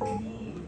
아닌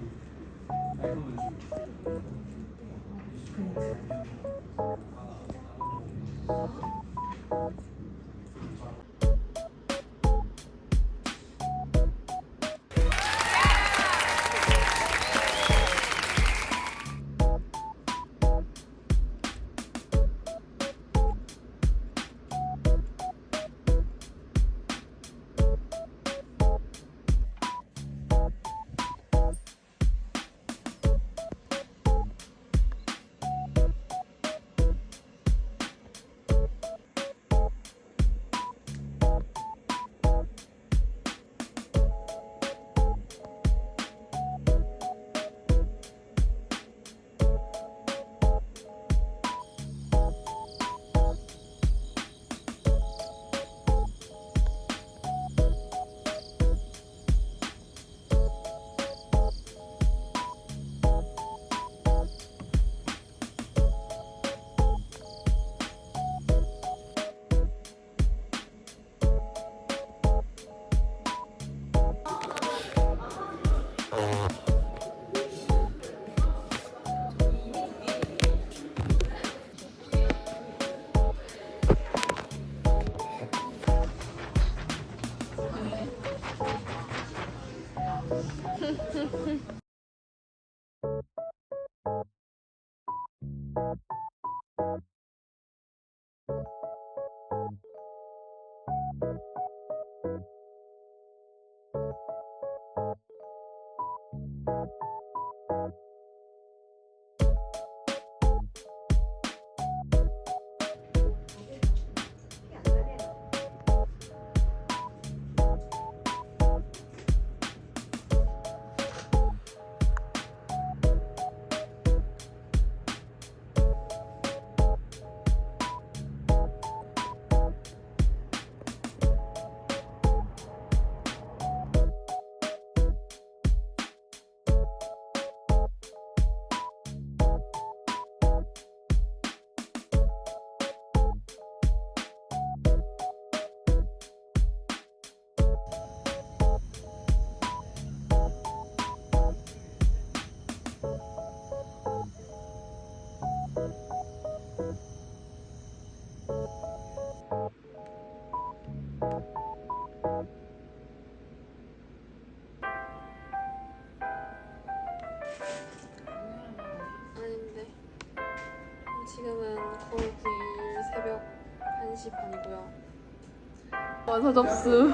완서 접수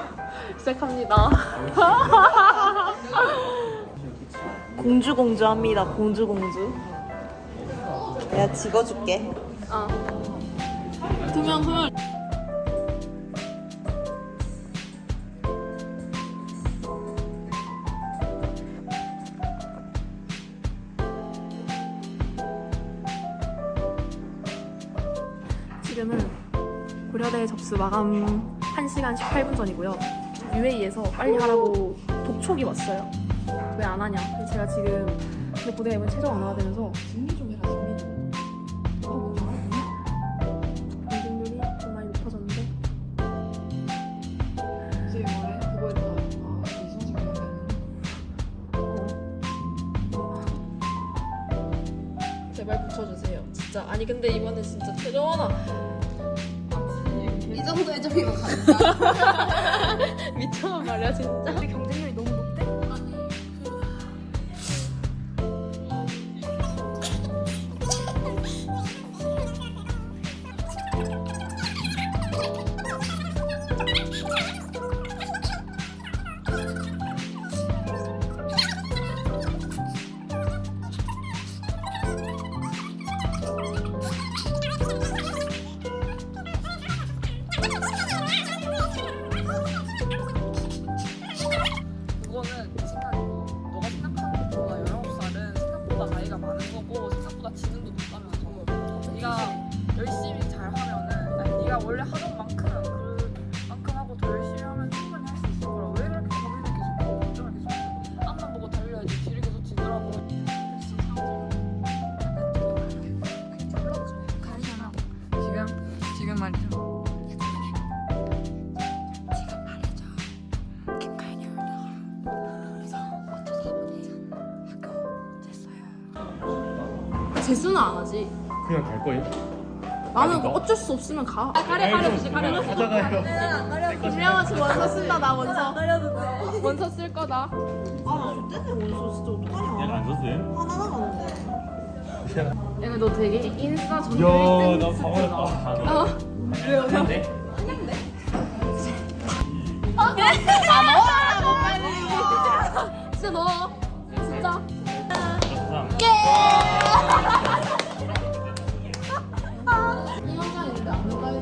시작합니다 공주 공주 합니다. 공주 공주. 내가 찍어줄게. 아 두명 두명 지금은 고려대 접수 마감 1시간 18분 전이고요. UA에서 빨리 하라고 독촉이 왔어요. 왜 안 하냐? 그래서 제가 지금 근데 고대가 이번 최저 안 와야 되면서 준비 좀 해라 준비 좀. 어, 좀 많이 높아졌는데 이제 뭐해? 그거 했다. 아, 이성식 그러면 제발 붙여주세요. 진짜 아니 근데 이번에 진짜 최저원아 이 정도 해주면 간다. 미쳐 말이야 진짜. 경쟁률이 너무 그거는 생각이고 너가 생각하는 것보다 19살은 생각보다 나이가 많은 거고 생각보다 지능도 높다면서. 네가 열심히 잘 하면은 아니, 네가 원래 하던 만큼 어쩔 수 없으면 가. 가려 가려 주지 가려 가져가요 분명하지 원서 쓴다 나 원서. 원서 쓸 거다. 아나 그때는 원서 진짜 어떡하냐. 안 썼어요? 하나 남았는데. 야, 너 되게 인싸 전교 야나 1등 방어했다. 어. 왜요? 한데? 진짜 너 진짜. 이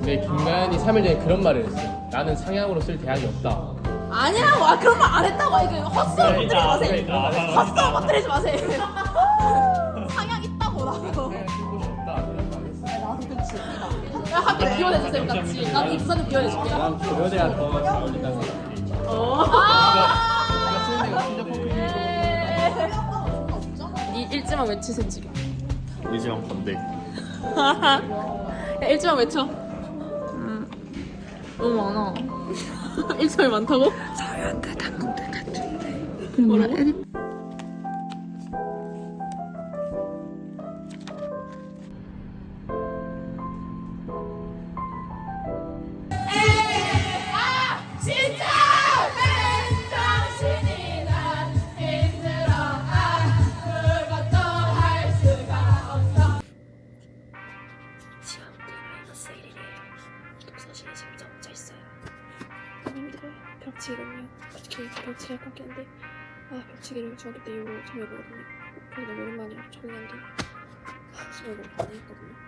근데 김가연이 3일 전에 그런 말을 했어. 나는 상향으로 쓸 대안이 없다. 아니라고 아 그런 말 안 했다고 이거 헛소리 못 들이지 마세요. 그러니까. 헛소리 못 들이지 마세요. 상향 있다고 나도. 상향 쓸 곳이 없다. 그런 말 했어. 나도 그치. 야 학교 비워내주세요 같이. 나도 입사는 비워내줄게. 난 교여대가 더 잘 어울린다는 생각이. 아. 내가 쓰는 데가 진짜 펑크이고 네 일지만 외치세요 지금. 의지랑 반대 야, 일지만 외쳐. 음, 너무 많아. 일점이 많다고? 서현대 당근대 같은데. 뭐라? 처음 해보거든요. 그래서 너무 오랜만이라 정말 너무 많이 했거든요.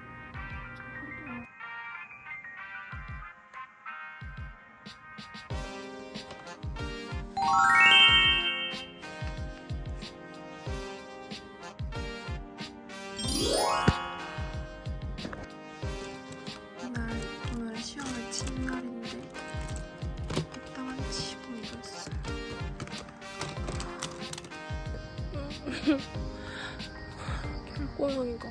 결골망이가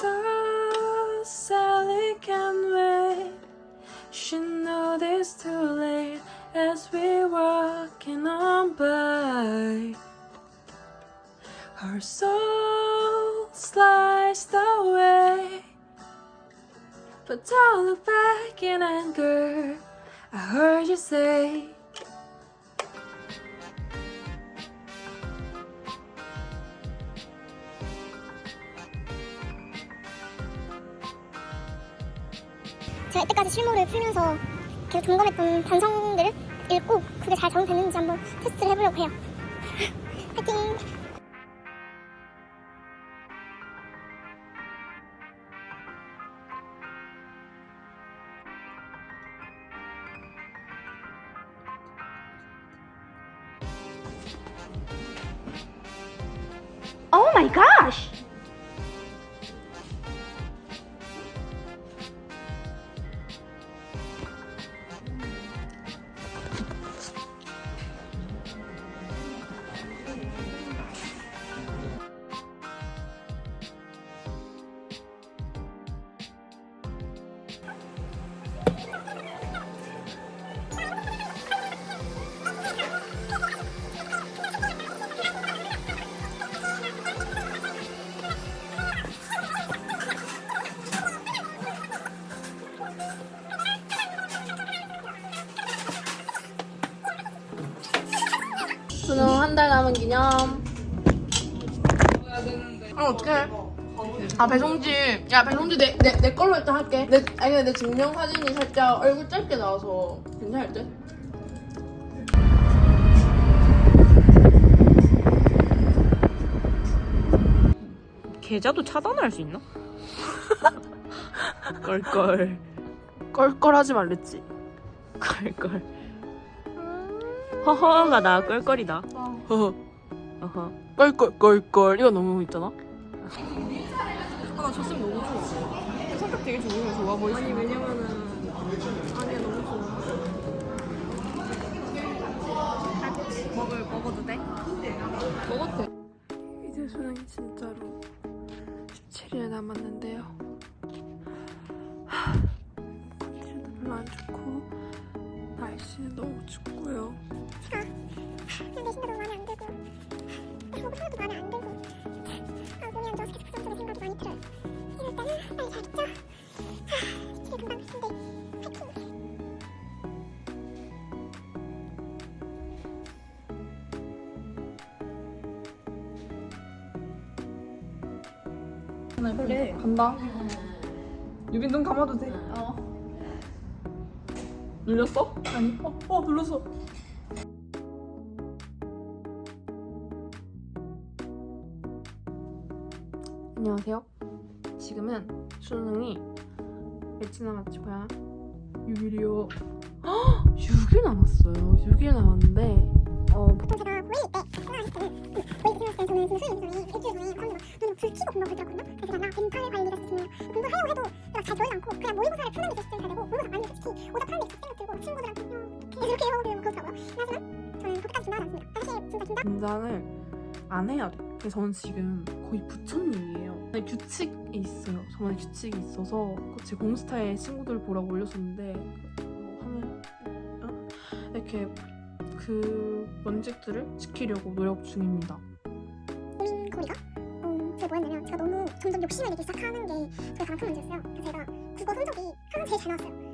so Sally can wait. She knows this too late as we're walking on by. Her soul sliced away. But don't look back in anger. I heard you say. 풀면서 계속 점검했던 단성들을 읽고 그게 잘 적용됐는지 한번 테스트를 해보려고 해요. 화이팅! Oh my! 5만원 기념. 아 어떡해? 아 배송지 야 배송지 내, 내, 내 걸로 일단 할게. 내, 아니 내 증명 사진이 살짝 얼굴 짧게 나와서 괜찮을 듯? 계좌도 차단할 수 있나? 껄껄. 껄껄하지 말랬지. 껄껄. 허허가 나 껄껄이다 허허. 어허 껄껄껄껄 이거 너무 있잖아. 아나 줬으면 너무 좋아. 성격 되게 좋으면 좋아 보이지. 아니 왜냐면은 아니 너무 좋아. 먹을 먹어도 돼? 먹어도 돼. 이제 수능이 진짜로 17일에 남았는데요. 하, 컨디션도 별로 안 좋고 날씨는 너무 춥고요. 마음에 안 들고 아 몸이 안 좋아서 계속 부정적인 생각이 많이 들어요 이럴 때는 빨리 잘 있자 하, 집에 금방 근데 파이팅 그래. 간다. 유빈 눈 감아도 돼. 어. 눌렸어? 아니. 어, 어 눌렀어. 긴장을 안 해야 돼. 그래서 저는 지금 거의 부처님이에요. 규칙이 있어요. 저만의 규칙이 있어서 제 공스타에 친구들 보라고 올렸었는데 뭐 하면 어? 이렇게 그 원칙들을 지키려고 노력 중입니다. 고민거리가 어, 제가 뭐였냐면 제가 너무 점점 욕심을 내기 시작하는 게 저의 가장 큰 문제였어요. 제가 국어 성적이 항상 제일 잘 나왔어요.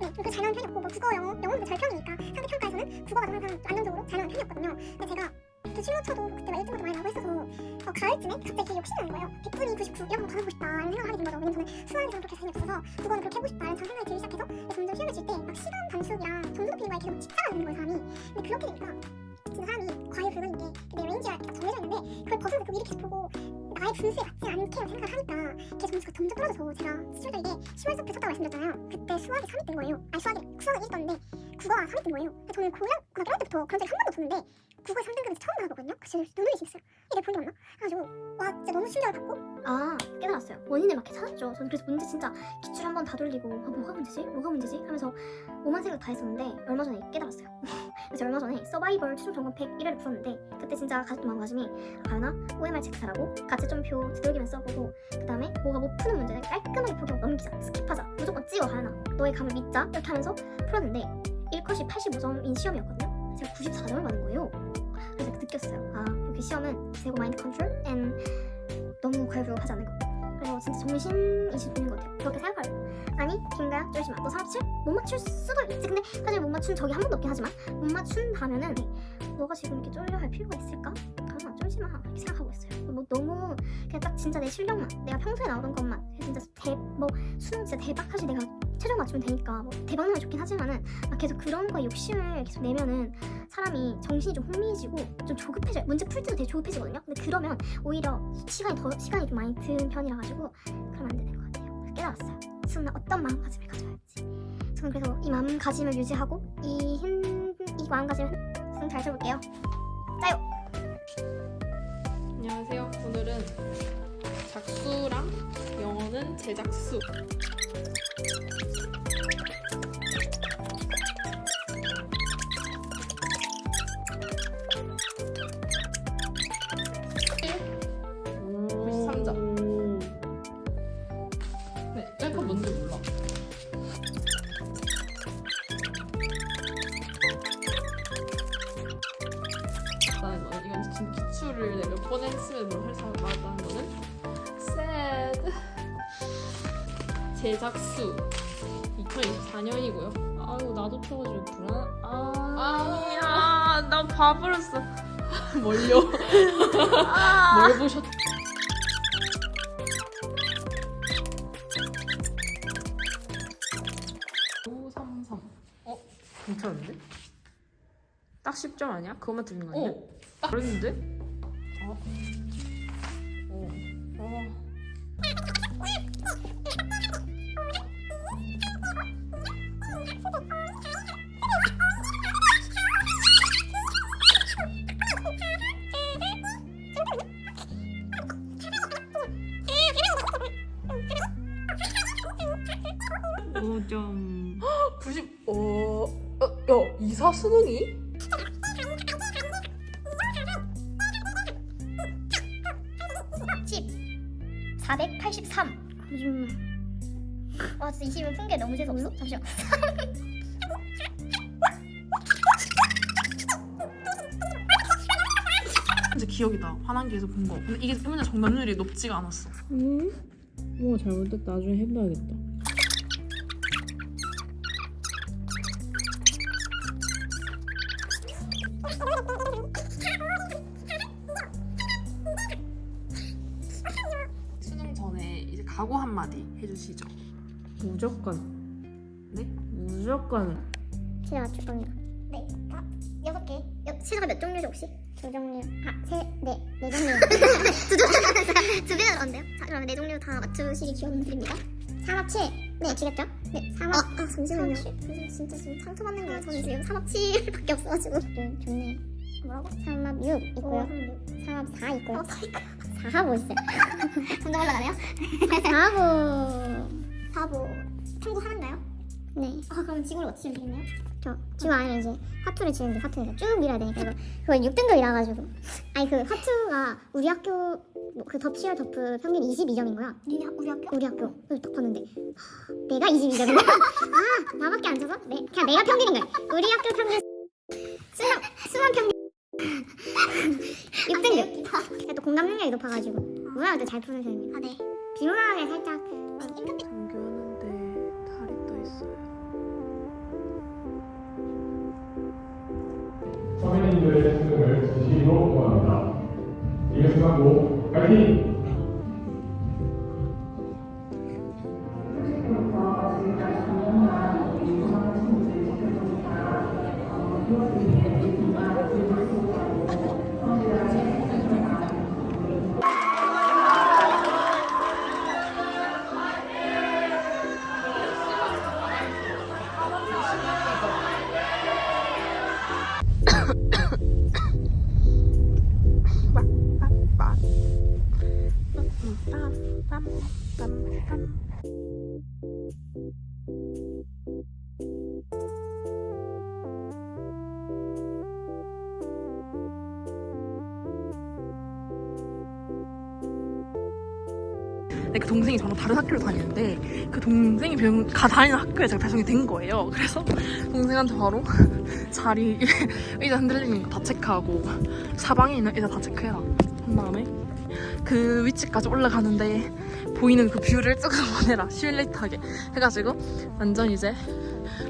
네, 그잘 나온 편이었고 뭐 국어, 영어, 영어도 잘 편이니까 상대 평가에서는 국어가 항상 안정적으로 잘 나온 편이었거든요. 근데 제가 그 실무쳐도 그때 막 1등도 많이 나고 했어서 어, 가을쯤에 갑자기 욕심이 나는 거예요. 100분이 99 이런 거 받아보고 싶다라는 생각을 하게 된 거죠. 왜냐면 저는 수학이 저는 그렇게 재미없어서 국어는 그렇게 해보고 싶다라는 생각이 들기 시작해서 점점 시험을 칠 때 막 시간 단축이랑 점수 높이는 거에 계속 집착하게 되는 거예요, 사람이. 근데 그렇게 되니까 진짜 사람이 과외 불가인 게내 레인지가 딱 정해져 있는데 그걸 벗어나서 그 위를 계속 보고 나의 분수에 맞지 않게 생각을 하니까 걔 점수가 점점 떨어져서 제가 스튜던트에 10월 수업에 쳤다고 말씀드렸잖아요 그때 수학이 3위 뜬 거예요 아니 수학이 수학은 1위 떴는데 국어가 3위 뜬 거예요 저는 고등, 고등학교 1 때부터 그런 적이 한 번도 없었는데 국어에 3등급에서 처음 나왔거든요. 그래서 눈물이 있었어요. 이게 본게 맞나? 그래가지고 와 진짜 너무 충격을 받고 아 깨달았어요. 원인을 막 찾았죠. 저는 그래서 문제 진짜 기출 한번 다 돌리고 아, 뭐가 문제지? 뭐가 문제지? 하면서 오만 생각 다 했었는데 얼마 전에 깨달았어요. 그래서 얼마 전에 서바이벌 최종 점검 101회를 풀었는데 그때 진짜 가졌던 마음가짐이 가연아 OMR 체크하라고? 가채점표 두들기면 써보고 그 다음에 뭐가 못 푸는 문제는 깔끔하게 포기하고 넘기자. 스킵하자. 무조건 찍어 가연아. 너의 감을 믿자. 이렇게 하면서 풀었는데 1컷이 85점인 시험이었거든요. 제가 94점을 받은 거예요 느꼈어요. 아 여기 시험은 세고 마인드 컨트롤 앤 너무 과유불급하지 않는 거 그래서 진짜 정신이 있는 것 같아요. 그렇게 생각하려고 아니 김가연 쫄지 마너 47? 못 맞출 수도 있지. 근데 사실 못 맞춘 적이 한 번도 없긴 하지만 못 맞춘다면은 너가 지금 이렇게 쫄려 할 필요가 있을까? 가연아 쫄지 마 이렇게 생각하고 있어요 뭐 너무 그냥 딱 진짜 내 실력만 내가 평소에 나오던 것만 진짜 대 뭐 수능 진짜 대박 사실 내가 최종 맞추면 되니까 뭐 대박 나면 좋긴 하지만은 막 계속 그런 거에 욕심을 계속 내면은 사람이 정신이 좀 혼미해지고 좀 조급해져요. 문제 풀 때도 되게 조급해지거든요. 근데 그러면 오히려 시간이 더 시간이 좀 많이 드는 편이라 가지고 그러면 안 되는 것 같아요. 깨달았어요. 수능은 어떤 마음가짐을 가져야지. 저는 그래서 이 마음가짐을 유지하고 이 힘, 이 마음가짐을 잘 쳐볼게요. 짜요. 안녕하세요. 오늘은 작수랑 영어는 제작수. 나 봐버렸어 멀려. 뭘 보셨? 오삼삼. 어? 괜찮은데? 딱 10점 아니야? 그것만 들린 거 아니야? 오. 그랬는데? 5점. 90, 어, 어, 야, 이사 수능이? 483. 음. 와 진짜 20을 푼 게 너무 재수없어. 잠시만. 이제 기억이 나. 화난기에서 본 거. 근데 이게 혼자 정답률이 높지가 않았어. 음. 뭔가 잘못됐다. 나중에 해봐야겠다. 각오 한마디 해주시죠. 무조건 네? 무조건 제가 맞출 겁니다. 네. 다 여섯 개. 여, 시사가 몇 종류죠 혹시? 두 종류. 아, 세, 네, 네 종류. 두 종류. 두 개는 안돼요? 자, 그럼 네 종류 다 맞추시기 기원 드립니다. 삼합 7. 네, 맞추겠죠? 네, 삼합. 아, 아 잠시만요. 잠시만요. 진짜 지금 상처받는 거예요. 저는 지금 삼합 7밖에 없어가지고. 네, 좋네. 뭐라고? 삼합 6 있고요. 삼합 4 있고요. 4 합뭐 있어요? 점점 올라가네요. 4합 4합 참고하는가요? 네. 아 그럼 지구를 어떻게 되겠네요? 저 지구 안에 이제 하트를 지는데 하트를 쭉 밀어야 되니까 이거 그거 6등급이라 가지고 아니 그 하트가 우리 학교 뭐그 덮치열 덮프 평균 22점인 거야. 우리, 우리 학교? 우리 학교. 그래서 딱 봤는데 하, 내가 22점인 거야. 아 나밖에 안 쳐서? 네 그냥 내가 평균인 거야. 우리 학교 평균 수능 수능 평균 6등급. 그래도 공감 능력이 높아가지고 문화도 잘 푸는 편입니다. 아 네. 비문학에 살짝 전교하는데 달이 떠 있어요. 선배님들의 수능을 진심으로 응원합니다. 이것하고 파이팅! 근데 그 동생이 저랑 다른 학교를 다니는데 그 동생이 배운 가 다니는 학교에 제가 배송이 된 거예요. 그래서 동생한테 바로 자리 의자 흔들리는 거 다 체크하고 사방에 있는 의자 다 체크해라 한 다음에 그 위치까지 올라가는데 보이는 그 뷰를 찍어 보내라 시뮬레이터하게 해가지고 완전 이제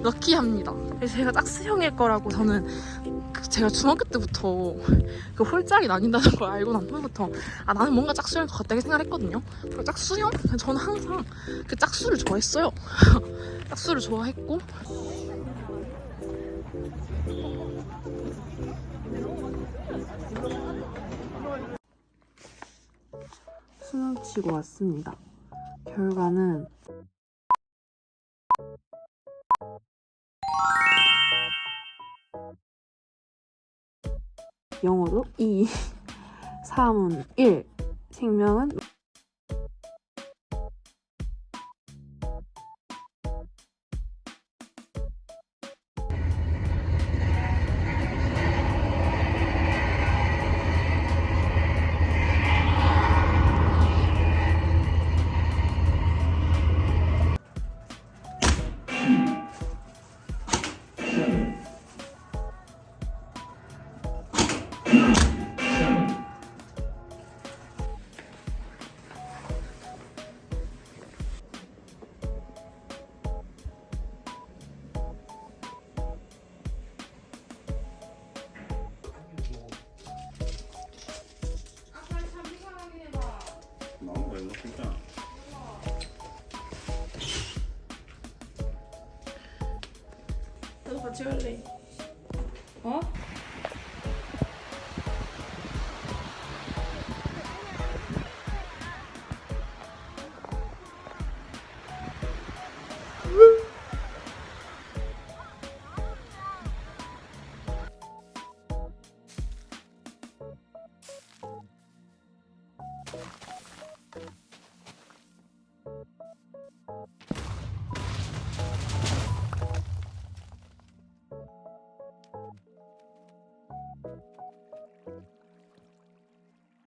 럭키합니다. 그래서 제가 짝수형일 거라고 저는 그 제가 중학교 때부터 그 홀짝이 나뉜다는 걸 알고 난 후부터 아 나는 뭔가 짝수형일 것 같다고 생각했거든요. 그리고 짝수형? 저는 항상 그 짝수를 좋아했어요. 짝수를 좋아했고 수능 치고 왔습니다. 결과는 영어로 2, 사문 1, 생명은 나도 같이 갈래 어?